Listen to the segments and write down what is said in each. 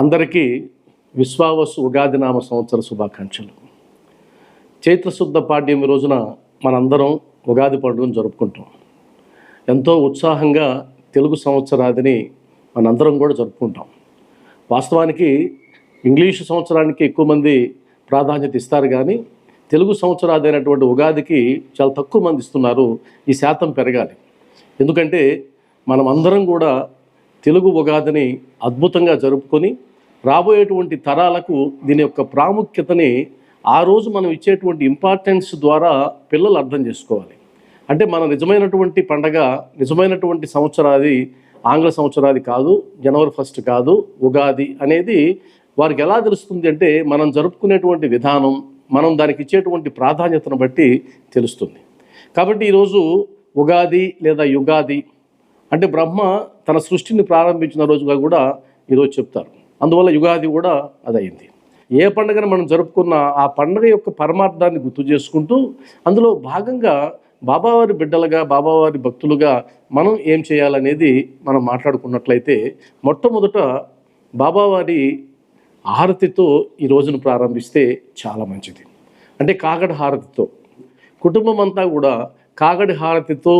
అందరికీ విశ్వావసు ఉగాది నామ సంవత్సర శుభాకాంక్షలు. చైత్రశుద్ధ పాడ్యమి రోజున మనందరం ఉగాది పండుగను జరుపుకుంటాం. ఎంతో ఉత్సాహంగా తెలుగు సంవత్సరాదిని మనందరం కూడా జరుపుకుంటాం. వాస్తవానికి ఇంగ్లీషు సంవత్సరానికి ఎక్కువ మంది ప్రాధాన్యత ఇస్తారు కానీ తెలుగు సంవత్సరాది అయినటువంటి ఉగాదికి చాలా తక్కువ మంది ఇస్తున్నారు. ఈ శాతం పెరగాలి. ఎందుకంటే మనం అందరం కూడా తెలుగు ఉగాదిని అద్భుతంగా జరుపుకొని రాబోయేటువంటి తరాలకు దీని యొక్క ప్రాముఖ్యతని ఆ రోజు మనం ఇచ్చేటువంటి ఇంపార్టెన్స్ ద్వారా పిల్లలు అర్థం చేసుకోవాలి. అంటే మన నిజమైనటువంటి పండగ నిజమైనటువంటి సంవత్సరాది ఆంగ్ల సంవత్సరాది కాదు జనవరి ఫస్ట్ కాదు ఉగాది అనేది వారికి ఎలా తెలుస్తుంది అంటే మనం జరుపుకునేటువంటి విధానం మనం దానికి ఇచ్చేటువంటి ప్రాధాన్యతను బట్టి తెలుస్తుంది. కాబట్టి ఈరోజు ఉగాది లేదా యుగాది అంటే బ్రహ్మ తన సృష్టిని ప్రారంభించిన రోజుగా కూడా ఈరోజు చెప్తారు. అందువల్ల యుగాది కూడా అదయింది. ఏ పండుగను మనం జరుపుకున్నా ఆ పండుగ యొక్క పరమార్థాన్ని గుర్తు చేసుకుంటూ అందులో భాగంగా బాబావారి బిడ్డలుగా బాబావారి భక్తులుగా మనం ఏం చేయాలనేది మనం మాట్లాడుకున్నట్లయితే మొట్టమొదట బాబావారి హారతితో ఈ రోజును ప్రారంభిస్తే చాలా మంచిది. అంటే కాగడ హారతితో. కుటుంబం అంతా కూడా కాగడి హారతితో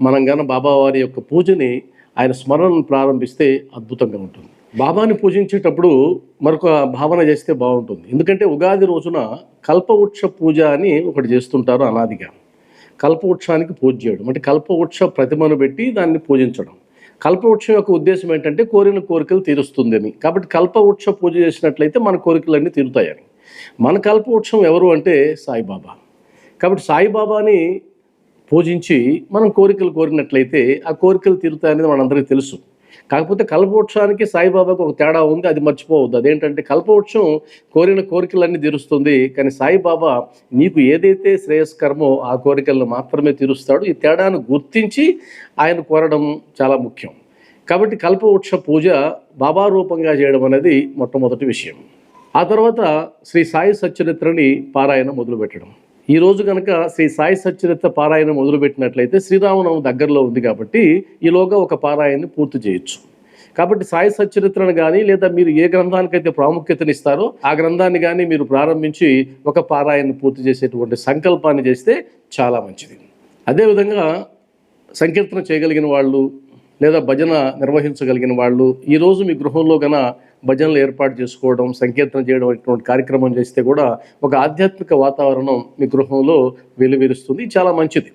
మనం గన బాబావారి యొక్క పూజని ఆయన స్మరణను ప్రారంభిస్తే అద్భుతంగా ఉంటుంది. బాబాని పూజించేటప్పుడు మరొక భావన చేస్తే బాగుంటుంది. ఎందుకంటే ఉగాది రోజున కల్పవృక్ష పూజ అని ఒకటి చేస్తుంటారు అనాదిగా. కల్పవృక్షానికి పూజ చేయడం. అంటే కల్పవృక్ష ప్రతిమను పెట్టి దాన్ని పూజించడం. కల్పవృక్షం యొక్క ఉద్దేశం ఏంటంటే కోరిన కోరికలు తీరుస్తుందని కాబట్టి కల్పవృక్ష పూజ చేసినట్లయితే మన కోరికలన్నీ తీరుతాయని మన కల్పవృక్షం ఎవరు అంటే సాయిబాబా. కాబట్టి సాయిబాబాని పూజించి మనం కోరికలు కోరినట్లయితే ఆ కోరికలు తీరుతాయనేది మనందరికీ తెలుసు. కాకపోతే కల్పవృక్షానికి సాయిబాబాకు ఒక తేడా ఉంది అది మర్చిపోవద్దు. అదేంటంటే కల్పవృక్షం కోరిన కోరికలన్నీ తీరుస్తుంది కానీ సాయిబాబా నీకు ఏదైతే శ్రేయస్కరమో ఆ కోరికలను మాత్రమే తీరుస్తాడు. ఈ తేడాను గుర్తించి ఆయన కోరడం చాలా ముఖ్యం. కాబట్టి కల్పవృక్ష పూజ బాబా రూపంగా చేయడం అనేది మొట్టమొదటి విషయం. ఆ తర్వాత శ్రీ సాయి సచ్చరిత్రని పారాయణ మొదలుపెట్టడం. ఈ రోజు కనుక శ్రీ సాయి సచ్చరిత పారాయణం మొదలుపెట్టినట్లయితే శ్రీరామనవమి దగ్గరలో ఉంది కాబట్టి ఈలోగా ఒక పారాయణని పూర్తి చేయొచ్చు. కాబట్టి సాయి సచ్చరిత్రను కానీ లేదా మీరు ఏ గ్రంథానికైతే ప్రాముఖ్యతనిస్తారో ఆ గ్రంథాన్ని కానీ మీరు ప్రారంభించి ఒక పారాయణ పూర్తి చేసేటువంటి సంకల్పాన్ని చేస్తే చాలా మంచిది. అదేవిధంగా సంకీర్తన చేయగలిగిన వాళ్ళు లేదా భజన నిర్వహించగలిగిన వాళ్ళు ఈరోజు మీ గృహంలో గన భజనలు ఏర్పాటు చేసుకోవడం సంకీర్తన చేయడం అటువంటి కార్యక్రమం చేస్తే కూడా ఒక ఆధ్యాత్మిక వాతావరణం మీ గృహంలో వెలువెరుస్తుంది. చాలా మంచిది.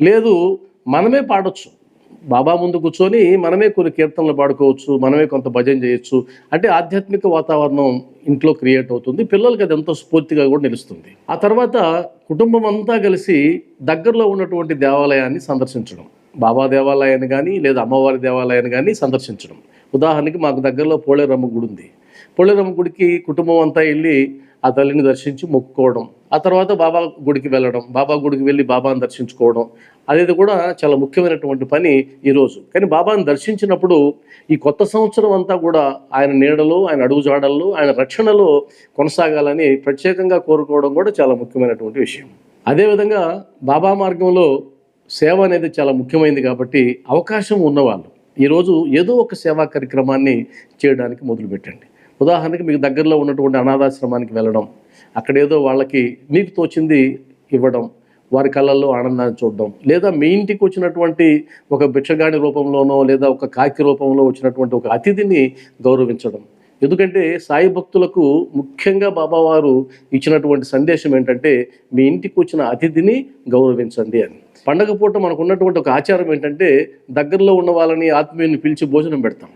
లేదు మనమే పాడొచ్చు. బాబా ముందు కూర్చొని మనమే కొన్ని కీర్తనలు పాడుకోవచ్చు మనమే కొంత భజన చేయొచ్చు. అంటే ఆధ్యాత్మిక వాతావరణం ఇంట్లో క్రియేట్ అవుతుంది. పిల్లలకి అది ఎంతో స్ఫూర్తిగా కూడా నిలుస్తుంది. ఆ తర్వాత కుటుంబం అంతా కలిసి దగ్గరలో ఉన్నటువంటి దేవాలయాన్ని సందర్శించడం. బాబా దేవాలయాన్ని కానీ లేదా అమ్మవారి దేవాలయాన్ని కానీ సందర్శించడం. ఉదాహరణకి మాకు దగ్గరలో పోలేరమ్మ గుడి ఉంది. పోలేరమ్మ గుడికి కుటుంబం అంతా వెళ్ళి ఆ తల్లిని దర్శించి మొక్కుకోవడం ఆ తర్వాత బాబా గుడికి వెళ్ళడం బాబా గుడికి వెళ్ళి బాబాను దర్శించుకోవడం అనేది కూడా చాలా ముఖ్యమైనటువంటి పని ఈరోజు కానీ బాబాను దర్శించినప్పుడు ఈ కొత్త సంవత్సరం అంతా కూడా ఆయన నీడలో ఆయన అడుగుజాడల్లో ఆయన రక్షణలో కొనసాగాలని ప్రత్యేకంగా కోరుకోవడం కూడా చాలా ముఖ్యమైనటువంటి విషయం. అదేవిధంగా బాబా మార్గంలో సేవ అనేది చాలా ముఖ్యమైనది కాబట్టి అవకాశం ఉన్నవాళ్ళు ఈరోజు ఏదో ఒక సేవా కార్యక్రమాన్ని చేయడానికి మొదలుపెట్టండి. ఉదాహరణకి మీకు దగ్గరలో ఉన్నటువంటి అనాథాశ్రమానికి వెళ్ళడం అక్కడ ఏదో వాళ్ళకి మీకు తోచింది ఇవ్వడం వారి కళ్ళల్లో ఆనందాన్ని చూడడం లేదా మీ ఇంటికి వచ్చినటువంటి ఒక భిక్షగాడి రూపంలోనో లేదా ఒక కాకి రూపంలో వచ్చినటువంటి ఒక అతిథిని గౌరవించడం. ఎందుకంటే సాయి భక్తులకు ముఖ్యంగా బాబావారు ఇచ్చినటువంటి సందేశం ఏంటంటే మీ ఇంటికి వచ్చిన అతిథిని గౌరవించండి అని. పండగ పూట మనకు ఉన్నటువంటి ఒక ఆచారం ఏంటంటే దగ్గరలో ఉన్న వాళ్ళని ఆత్మీయుని పిలిచి భోజనం పెడతాం.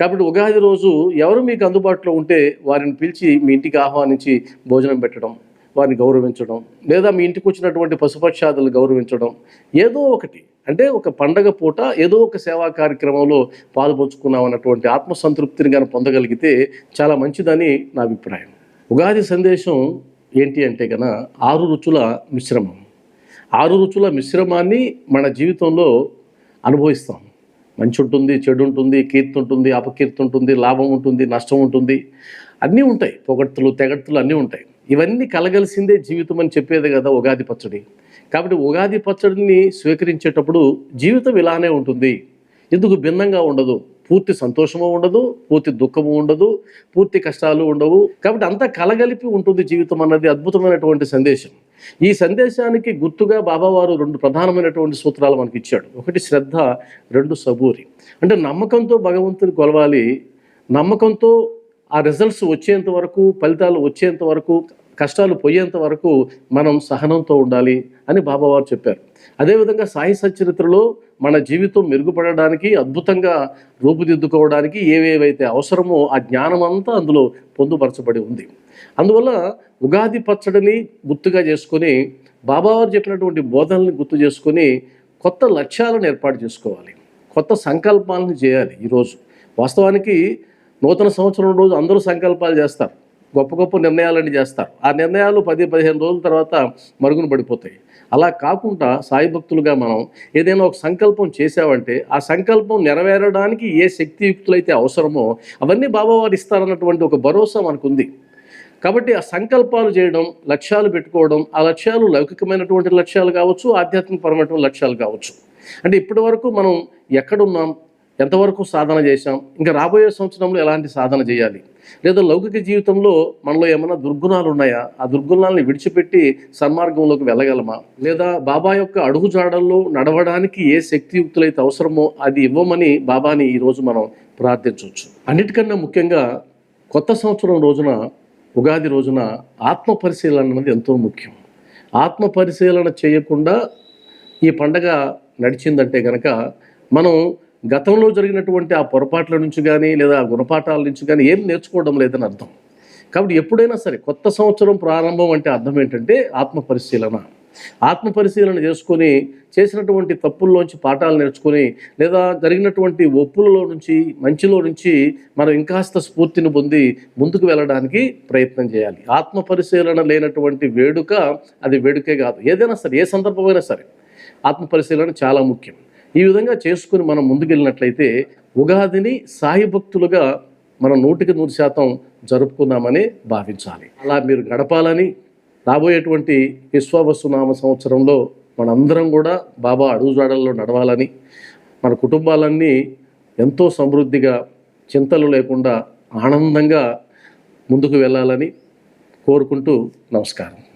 కాబట్టి ఉగాది రోజు ఎవరు మీకు అందుబాటులో ఉంటే వారిని పిలిచి మీ ఇంటికి ఆహ్వానించి భోజనం పెట్టడం వారిని గౌరవించడం లేదా మీ ఇంటికి వచ్చినటువంటి పశుపక్షాదులు గౌరవించడం ఏదో ఒకటి. అంటే ఒక పండగ పూట ఏదో ఒక సేవా కార్యక్రమంలో పాల్పంచుకున్నాం అన్నటువంటి ఆత్మసంతృప్తిని కానీ పొందగలిగితే చాలా మంచిదని నా అభిప్రాయం. ఉగాది సందేశం ఏంటి అంటే కన ఆరు రుచుల మిశ్రమం. ఆరు రుచుల మిశ్రమాన్ని మన జీవితంలో అనుభవిస్తాం. మంచి ఉంటుంది చెడు ఉంటుంది కీర్తి ఉంటుంది అపకీర్తి ఉంటుంది లాభం ఉంటుంది నష్టం ఉంటుంది. అన్నీ ఉంటాయి. పొగడ్తలు తెగడ్తలు అన్నీ ఉంటాయి. ఇవన్నీ కలగలిసిందే జీవితం అని చెప్పేది కదా ఉగాది పచ్చడి. కాబట్టి ఉగాది పచ్చడిని స్వీకరించేటప్పుడు జీవితం ఇలానే ఉంటుంది. ఎందుకు భిన్నంగా ఉండదు? పూర్తి సంతోషము ఉండదు పూర్తి దుఃఖము ఉండదు పూర్తి కష్టాలు ఉండవు. కాబట్టి అంతా కలగలిపి ఉంటుంది జీవితం అన్నది అద్భుతమైనటువంటి సందేశం. ఈ సందేశానికి గుర్తుగా బాబావారు రెండు ప్రధానమైనటువంటి సూత్రాలు మనకి ఇచ్చాడు ఒకటి శ్రద్ధ రెండు సబూరి. అంటే నమ్మకంతో భగవంతుని కొలవాలి నమ్మకంతో ఆ రిజల్ట్స్ వచ్చేంత వరకు ఫలితాలు వచ్చేంత వరకు కష్టాలు పోయేంత వరకు మనం సహనంతో ఉండాలి అని బాబావారు చెప్పారు. అదేవిధంగా సాయి సచరిత్రలో మన జీవితం మెరుగుపడడానికి అద్భుతంగా రూపుదిద్దుకోవడానికి ఏవేవైతే అవసరమో ఆ జ్ఞానం అంతా అందులో పొందుపరచబడి ఉంది. అందువల్ల ఉగాది పచ్చడిని గుర్తుగా చేసుకొని బాబావారు చెప్పినటువంటి బోధనల్ని గుర్తు చేసుకొని కొత్త లక్ష్యాలను ఏర్పాటు చేసుకోవాలి. కొత్త సంకల్పాలను చేయాలి ఈరోజు. వాస్తవానికి నూతన సంవత్సరం రోజు అందరూ సంకల్పాలు చేస్తారు. గొప్ప గొప్ప నిర్ణయాలన్నీ చేస్తారు. ఆ నిర్ణయాలు పది పదిహేను రోజుల తర్వాత మరుగున పడిపోతాయి. అలా కాకుండా సాయి భక్తులుగా మనం ఏదైనా ఒక సంకల్పం చేసామంటే ఆ సంకల్పం నెరవేరడానికి ఏ శక్తియుక్తులైతే అవసరమో అవన్నీ బాబావారు ఇస్తారన్నటువంటి ఒక భరోసా మనకుంది. కాబట్టి ఆ సంకల్పాలు చేయడం లక్ష్యాలు పెట్టుకోవడం ఆ లక్ష్యాలు లౌకికమైనటువంటి లక్ష్యాలు కావచ్చు ఆధ్యాత్మికపరమైనటువంటి లక్ష్యాలు కావచ్చు. అంటే ఇప్పటి వరకు మనం ఎక్కడున్నాం ఎంతవరకు సాధన చేశాం? ఇంకా రాబోయే సంవత్సరంలో ఎలాంటి సాధన చేయాలి? లేదా లౌకిక జీవితంలో మనలో ఏమైనా దుర్గుణాలు ఉన్నాయా? ఆ దుర్గుణాలని విడిచిపెట్టి సన్మార్గంలోకి వెళ్ళగలమా? లేదా బాబా యొక్క అడుగుజాడల్లో నడవడానికి ఏ శక్తియుక్తులైతే అవసరమో అది ఇవ్వమని బాబాని ఈరోజు మనం ప్రార్థించవచ్చు. అన్నిటికన్నా ముఖ్యంగా కొత్త సంవత్సరం రోజున ఉగాది రోజున ఆత్మ పరిశీలన అనేది ఎంతో ముఖ్యం. ఆత్మ పరిశీలన చేయకుండా ఈ పండగ నడిచిందంటే కనుక మనం గతంలో జరిగినటువంటి ఆ పొరపాట్ల నుంచి కానీ లేదా గుణపాఠాల నుంచి కానీ ఏం నేర్చుకోవడం లేదని అర్థం. కాబట్టి ఎప్పుడైనా సరే కొత్త సంవత్సరం ప్రారంభం అంటే అర్థం ఏంటంటే ఆత్మ పరిశీలన. ఆత్మ పరిశీలన చేసుకొని చేసినటువంటి తప్పుల్లోంచి పాఠాలు నేర్చుకొని లేదా జరిగినటువంటి ఒప్పులలో నుంచి మంచిలో నుంచి మనం ఇంకాస్త స్ఫూర్తిని పొంది ముందుకు వెళ్ళడానికి ప్రయత్నం చేయాలి. ఆత్మ పరిశీలన లేనటువంటి వేడుక అది వేడుకే కాదు. ఏదైనా సరే ఏ సందర్భమైనా సరే ఆత్మ పరిశీలన చాలా ముఖ్యం. ఈ విధంగా చేసుకుని మనం ముందుకెళ్ళినట్లయితే ఉగాదిని సాయి భక్తులుగా మనం నూటికి నూరు శాతం జరుపుకున్నామని భావించాలి. అలా మీరు గడపాలని రాబోయేటువంటి విశ్వావసునామ సంవత్సరంలో మనందరం కూడా బాబా అడుగుజాడల్లో నడవాలని మన కుటుంబాలన్నీ ఎంతో సమృద్ధిగా చింతలు లేకుండా ఆనందంగా ముందుకు వెళ్ళాలని కోరుకుంటూ నమస్కారం.